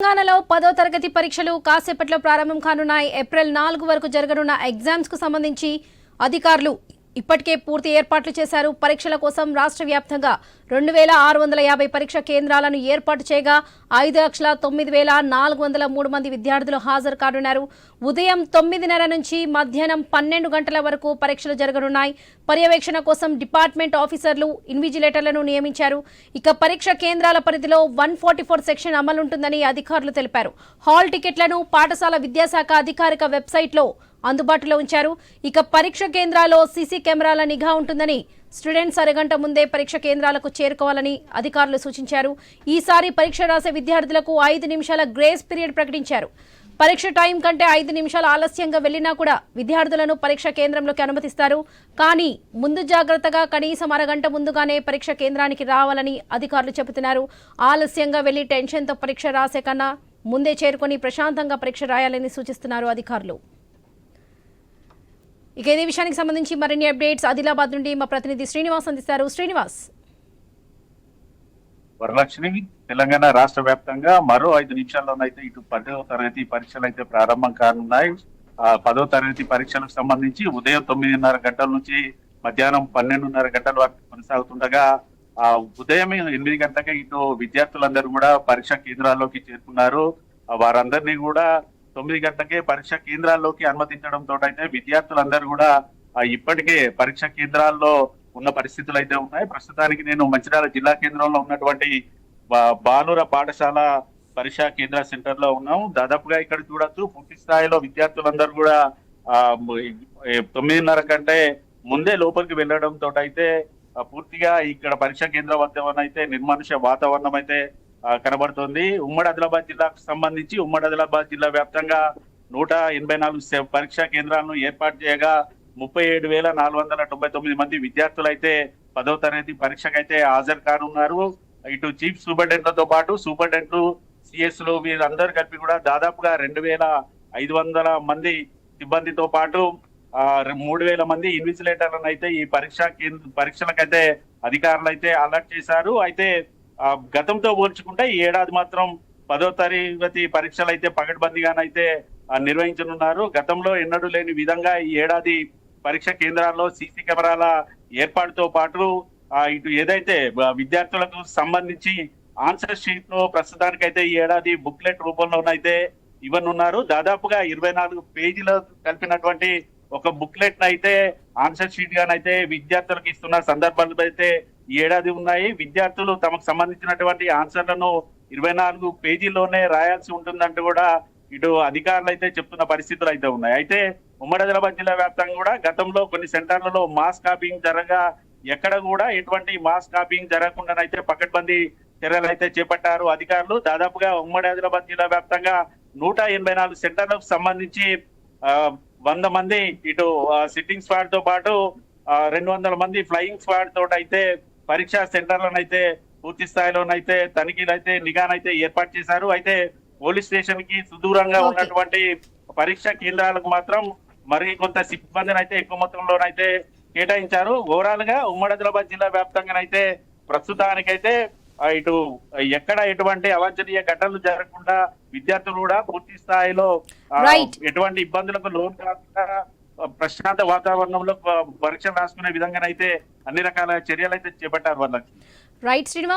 తెలంగాణలో పదో తరగతి పరీక్షలు కాసేపట్లో ప్రారంభం కానున్నాయి. ఏప్రిల్ నాలుగు వరకు జరగనున్న ఎగ్జామ్స్కు సంబంధించి అధికారులు ఇప్పటికే పూర్తి ఏర్పాట్లు చేశారు. పరీక్షల కోసం రాష్ట్ర వ్యాప్తంగా రెండు వేల ఆరు వందల యాభై పరీక్ష కేంద్రాలను ఏర్పాటు చేయగా ఐదు లక్షల తొమ్మిది వేల నాలుగు వందల మూడు మంది విద్యార్థులు హాజరు కానున్నారు. ఉదయం తొమ్మిదిన్నర నుంచి మధ్యాహ్నం పన్నెండు గంటల వరకు పరీక్షలు జరగనున్నాయి. పర్యవేక్షణ కోసం డిపార్ట్మెంట్ ఆఫీసర్లు ఇన్విజిలేటర్లను నియమించారు. ఇక పరీక్ష కేంద్రాల పరిధిలో వన్ ఫార్టీ ఫోర్ సెక్షన్ అమలుంటుందని అధికారులు తెలిపారు. హాల్ టికెట్లను పాఠశాల విద్యాశాఖ అధికారిక వెబ్సైట్లో అందుబాటులో ఉంచారు. ఇక పరీక్ష కేంద్రాల్లో సీసీ కెమెరాల నిఘా ఉంటుందని స్టూడెంట్స్ అరగంట ముందే పరీక్ష కేంద్రాలకు చేరుకోవాలని అధికారులు సూచించారు. ఈసారి పరీక్ష రాసే విద్యార్థులకు ఐదు నిమిషాల గ్రేస్ పీరియడ్ ప్రకటించారు. పరీక్ష టైం కంటే ఐదు నిమిషాలు ఆలస్యంగా వెళ్ళినా కూడా విద్యార్థులను పరీక్ష కేంద్రంలోకి అనుమతిస్తారు. కానీ ముందు జాగ్రత్తగా కనీసం అరగంట ముందుగానే పరీక్ష కేంద్రానికి రావాలని అధికారులు చెబుతున్నారు. ఆలస్యంగా వెళ్ళి టెన్షన్తో పరీక్ష రాసే కన్నా ముందే చేరుకొని ప్రశాంతంగా పరీక్ష రాయాలని సూచిస్తున్నారు అధికారులు. ఇక ఇదే విషయానికి సంబంధించి మరిన్ని అప్డేట్స్. ఆదిలాబాద్ నుండి మా ప్రతినిధి శ్రీనివాస్ అందిస్తారు. శ్రీనివాస్. వరలక్ష్మి తెలంగాణ రాష్ట్ర వ్యాప్తంగా మరో ఐదు నిమిషాల్లోనైతే ఇటు పదో తరగతి పరీక్షలు అయితే ప్రారంభం కానున్నాయి. ఆ పదో తరగతి పరీక్షలకు సంబంధించి ఉదయం తొమ్మిదిన్నర గంటల నుంచి మధ్యాహ్నం పన్నెండున్నర గంటల వరకు కొనసాగుతుండగా ఆ ఉదయం ఎనిమిది గంటలకే ఇటు విద్యార్థులందరూ కూడా పరీక్ష కేంద్రాల్లోకి చేరుకున్నారు. వారందరినీ కూడా తొమ్మిది గంటలకే పరీక్ష కేంద్రాల్లోకి అనుమతించడంతో అయితే విద్యార్థులందరూ కూడా ఇప్పటికే పరీక్ష కేంద్రాల్లో ఉన్న పరిస్థితులు అయితే ఉన్నాయి. ప్రస్తుతానికి నేను మంచిర్యాల జిల్లా కేంద్రంలో ఉన్నటువంటి బాలుర పాఠశాల పరీక్షా కేంద్ర సెంటర్లో ఉన్నాం దాదాపుగా ఇక్కడ చూడొచ్చు పూర్తి స్థాయిలో విద్యార్థులందరూ కూడా ఆ తొమ్మిదిన్నర కంటే ముందే లోపలికి వెళ్ళడంతో అయితే పూర్తిగా ఇక్కడ పరీక్షా కేంద్రం వద్ద అయితే నిర్మానుష వాతావరణం అయితే కనబడుతోంది. ఉమ్మడి ఆదిలాబాద్ జిల్లాకు సంబంధించి ఉమ్మడి ఆదిలాబాద్ జిల్లా వ్యాప్తంగా నూట ఎనభై నాలుగు పరీక్షా కేంద్రాలను ఏర్పాటు చేయగా ముప్పై ఏడు వేల నాలుగు వందల తొంభై తొమ్మిది మంది విద్యార్థులు అయితే పదవ తరగతి పరీక్షకైతే హాజరు కానున్నారు. ఇటు చీఫ్ సూపరింటెండెంట్లతో పాటు సూపరింటెండెంట్లు సిఎస్లు వీరందరూ కలిపి కూడా దాదాపుగా రెండు వేల ఐదు వందల మంది సిబ్బందితో పాటు ఆ, మూడు వేల మంది ఇన్విజిలేటర్లను అయితే ఈ పరీక్ష కేంద్ర పరీక్షలకైతే అధికారులు అయితే అలర్ట్ చేశారు. అయితే గతంతో పోల్చుకుంటే ఈ ఏడాది మాత్రం పదో తరగతి పరీక్షలు అయితే పగడ్బందీగానైతే నిర్వహించనున్నారు. గతంలో ఎన్నడూ లేని విధంగా ఈ ఏడాది పరీక్ష కేంద్రాల్లో సీసీ కెమెరాల ఏర్పాటుతో పాటు ఇటు ఏదైతే విద్యార్థులకు సంబంధించి ఆన్సర్ షీట్ను ప్రస్తుతానికైతే ఈ ఏడాది బుక్లెట్ రూపంలోనైతే ఇవ్వనున్నారు. దాదాపుగా ఇరవై నాలుగు పేజీలు కలిపినటువంటి ఒక బుక్లెట్ అయితే ఆన్సర్ షీట్ గానైతే విద్యార్థులకు ఇస్తున్న సందర్భాలు అయితే ఈ ఏడాది ఉన్నాయి. విద్యార్థులు తమకు సంబంధించినటువంటి ఆన్సర్లను ఇరవై నాలుగు పేజీల్లోనే రాయాల్సి ఉంటుందంటూ కూడా ఇటు అధికారులు అయితే చెప్తున్న పరిస్థితులు అయితే ఉన్నాయి. అయితే ఉమ్మడి ఆదిలాబాద్ జిల్లా వ్యాప్తంగా కూడా గతంలో కొన్ని సెంటర్లలో మాస్ కాపీయింగ్ జరగా ఎక్కడ కూడా ఎటువంటి మాస్ కాపీయింగ్ జరగకుండానైతే పకడ్బందీ చర్యలు అయితే చేపట్టారు. అధికారులు దాదాపుగా ఉమ్మడి ఆదిలాబాద్ జిల్లా వ్యాప్తంగా నూట ఎనభై నాలుగు సెంటర్లకు సంబంధించి వంద మంది ఇటు సిట్టింగ్ స్క్వాడ్తో పాటు రెండు వందల మంది ఫ్లయింగ్ స్క్వాడ్ తోటి అయితే పరీక్షా సెంటర్లను అయితే పూర్తి స్థాయిలోనైతే తనిఖీలు అయితే నిఘానైతే ఏర్పాటు చేశారు అయితే పోలీస్ స్టేషన్కి సుదూరంగా. ఉన్నటువంటి పరీక్షా కేంద్రాలకు మాత్రం మరి కొంత సిబ్బందిని అయితే ఎక్కువ మొత్తంలోనైతే కేటాయించారు ఓవరాల్గా ఉమ్మడి ఆదిలాబాద్ జిల్లా వ్యాప్తంగానైతే ప్రస్తుతానికైతే ఇటు ఎక్కడ ఎటువంటి అవాంఛనీయ ఘటనలు జరగకుండా విద్యార్థులు కూడా పూర్తి స్థాయిలో. ఎటువంటి ఇబ్బందులకు లోన్ కాకుండా ప్రశాంత వాతావరణంలో ప- పరీక్షలు రాసుకునే విధంగానైతే అన్ని రకాల చర్యలు అయితే చేపట్టారు వాళ్ళకి రైట్ శ్రీనివాస్